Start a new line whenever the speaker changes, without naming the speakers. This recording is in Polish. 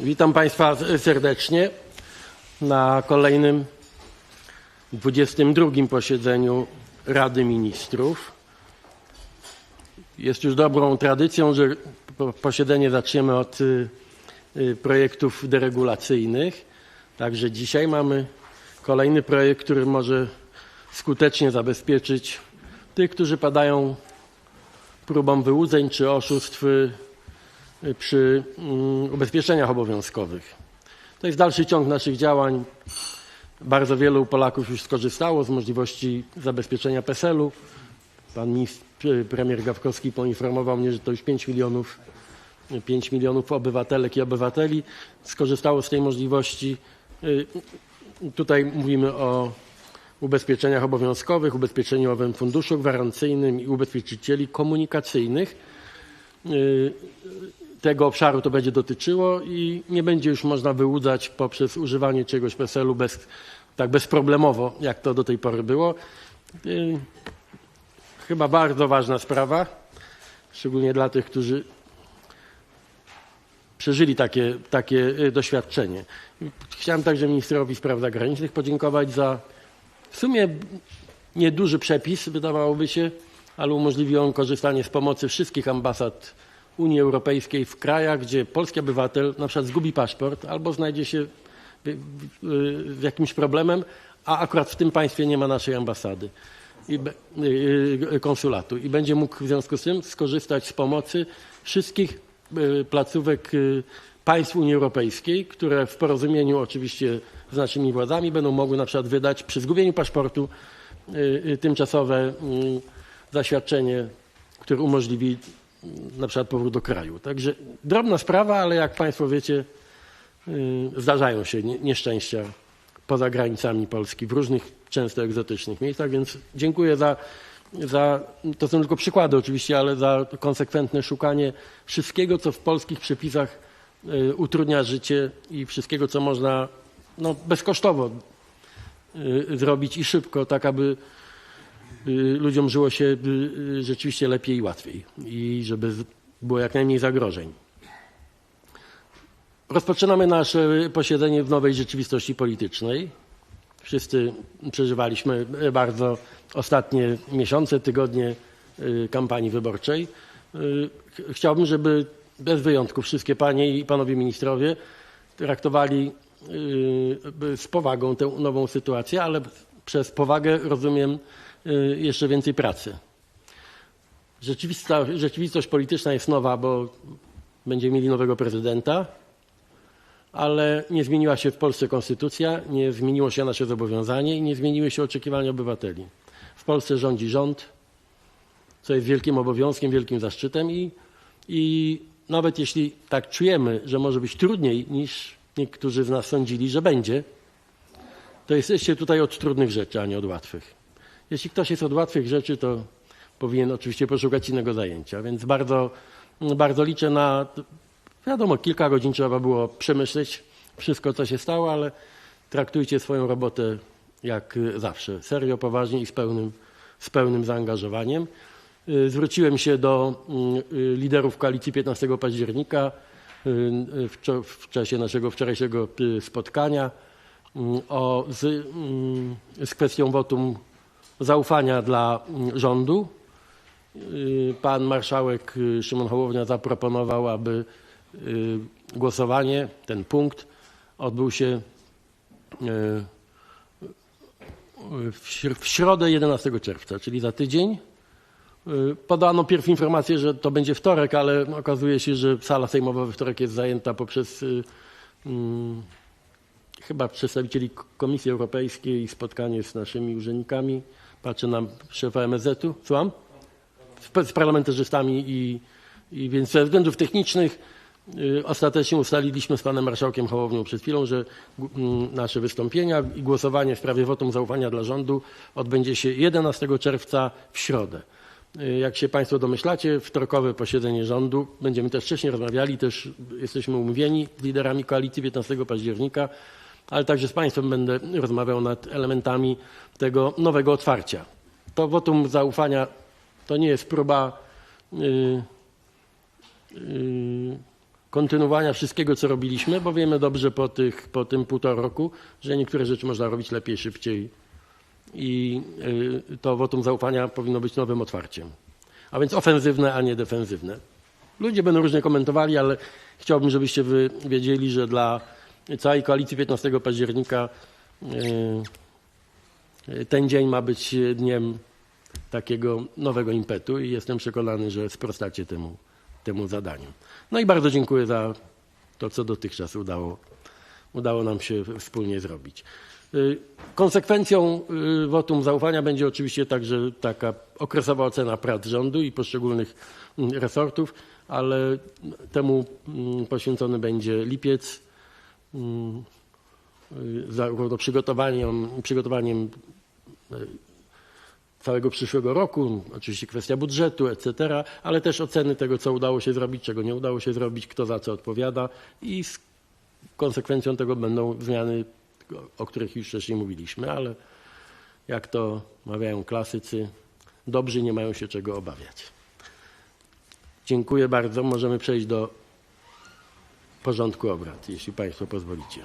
Witam Państwa serdecznie na kolejnym 22 posiedzeniu Rady Ministrów. Jest już dobrą tradycją, że po- posiedzenie zaczniemy od y, y, projektów deregulacyjnych. Także dzisiaj mamy kolejny projekt, który może skutecznie zabezpieczyć tych, którzy padają próbom wyłudzeń czy oszustw y, przy mm, ubezpieczeniach obowiązkowych. To jest dalszy ciąg naszych działań. Bardzo wielu Polaków już skorzystało z możliwości zabezpieczenia PESEL-u. Pan ministr, y, premier Gawkowski poinformował mnie, że to już 5 milionów, 5 milionów obywatelek i obywateli skorzystało z tej możliwości. Y, Tutaj mówimy o ubezpieczeniach obowiązkowych, ubezpieczeniowym funduszu gwarancyjnym i ubezpieczycieli komunikacyjnych. Y, Tego obszaru to będzie dotyczyło i nie będzie już można wyłudzać poprzez używanie czegoś PESEL-u bez, tak bezproblemowo, jak to do tej pory było. Y, Chyba bardzo ważna sprawa, szczególnie dla tych, którzy przeżyli takie, takie y, doświadczenie. Chciałem także ministrowi spraw zagranicznych podziękować za w sumie nieduży przepis, wydawałoby się, ale umożliwi on korzystanie z pomocy wszystkich ambasad Unii Europejskiej w krajach, gdzie polski obywatel na przykład zgubi paszport albo znajdzie się z jakimś problemem, a akurat w tym państwie nie ma naszej ambasady i y, y, konsulatu. I będzie mógł w związku z tym skorzystać z pomocy wszystkich y, placówek państw Unii Europejskiej, które w porozumieniu oczywiście z naszymi władzami będą mogły na przykład wydać przy zgubieniu paszportu tymczasowe zaświadczenie, które umożliwi y, na przykład powrót do kraju. Także drobna sprawa, ale jak Państwo wiecie, y, zdarzają się nie- nieszczęścia poza granicami Polski, w różnych często egzotycznych miejscach, więc dziękuję za, za, to są tylko przykłady oczywiście, ale za konsekwentne szukanie wszystkiego, co w polskich przepisach y, utrudnia życie i wszystkiego, co można no, bezkosztowo y, zrobić i szybko, tak aby ludziom żyło się y, y, rzeczywiście lepiej i łatwiej i żeby było jak najmniej zagrożeń. Rozpoczynamy nasze posiedzenie w nowej rzeczywistości politycznej. Wszyscy przeżywaliśmy bardzo ostatnie miesiące, tygodnie y, kampanii wyborczej. Y, ch- Chciałbym, żeby bez wyjątku wszystkie panie i panowie ministrowie traktowali y, z powagą tę nową sytuację, ale przez powagę rozumiem y, jeszcze więcej pracy. Rzeczywistość polityczna jest nowa, bo będziemy mieli nowego prezydenta, ale nie zmieniła się w Polsce konstytucja, nie zmieniło się nasze zobowiązanie i nie zmieniły się oczekiwania obywateli. W Polsce rządzi rząd, co jest wielkim obowiązkiem, wielkim zaszczytem i, i nawet jeśli tak czujemy, że może być trudniej niż niektórzy z nas sądzili, że będzie, to jesteście tutaj od trudnych rzeczy, a nie od łatwych. Jeśli ktoś jest od łatwych rzeczy, to powinien oczywiście poszukać innego zajęcia, więc bardzo, bardzo liczę na Wiadomo, kilka godzin trzeba było przemyśleć wszystko, co się stało, ale traktujcie swoją robotę jak zawsze, serio, poważnie i z pełnym, z pełnym zaangażowaniem. Y, Zwróciłem się do y, y, liderów koalicji 15 października w, czasie naszego wczorajszego spotkania o, z, z kwestią wotum zaufania dla y, rządu. Y, Pan marszałek y, Szymon Hołownia zaproponował, aby y, głosowanie, ten punkt odbył się w śr- w środę 11 czerwca, czyli za tydzień. Podano pierw informację, że to będzie wtorek, ale okazuje się, że sala sejmowa we wtorek jest zajęta poprzez mm, chyba przedstawicieli Komisji Europejskiej i spotkanie z naszymi urzędnikami. Patrzę na szefa MSZ-u. Słucham? z, parlamentarzystami i, i więc ze względów technicznych y, ostatecznie ustaliliśmy z panem marszałkiem Hołownią przed chwilą, że nasze wystąpienia i głosowanie w sprawie wotum zaufania dla rządu odbędzie się 11 czerwca w środę. Y, Jak się Państwo domyślacie, wtorkowe posiedzenie rządu. Będziemy też wcześniej rozmawiali, też jesteśmy umówieni z liderami koalicji 15 października, ale także z Państwem będę rozmawiał nad elementami tego nowego otwarcia. To wotum zaufania to nie jest próba y, y, kontynuowania wszystkiego, co robiliśmy, bo wiemy dobrze po, tych, po tym półtora roku, że niektóre rzeczy można robić lepiej, szybciej i y, to wotum zaufania powinno być nowym otwarciem. A więc ofensywne, a nie defensywne. Ludzie będą różnie komentowali, ale chciałbym, żebyście wy wiedzieli, że dla całej koalicji 15 października y, y, ten dzień ma być dniem takiego nowego impetu i jestem przekonany, że sprostacie temu, temu zadaniu. No i bardzo dziękuję za to, co dotychczas udało, udało nam się wspólnie zrobić. Y, Konsekwencją wotum zaufania będzie oczywiście także taka okresowa ocena prac rządu i poszczególnych mm, resortów, ale temu mm, poświęcony będzie lipiec zarówno przygotowaniem, przygotowaniem całego przyszłego roku, oczywiście kwestia budżetu, etc., ale też oceny tego, co udało się zrobić, czego nie udało się zrobić, kto za co odpowiada i z konsekwencją tego będą zmiany, o których już wcześniej mówiliśmy, ale jak to mawiają klasycy, dobrzy nie mają się czego obawiać. Dziękuję bardzo. Możemy przejść do porządku obrad, jeśli Państwo pozwolicie.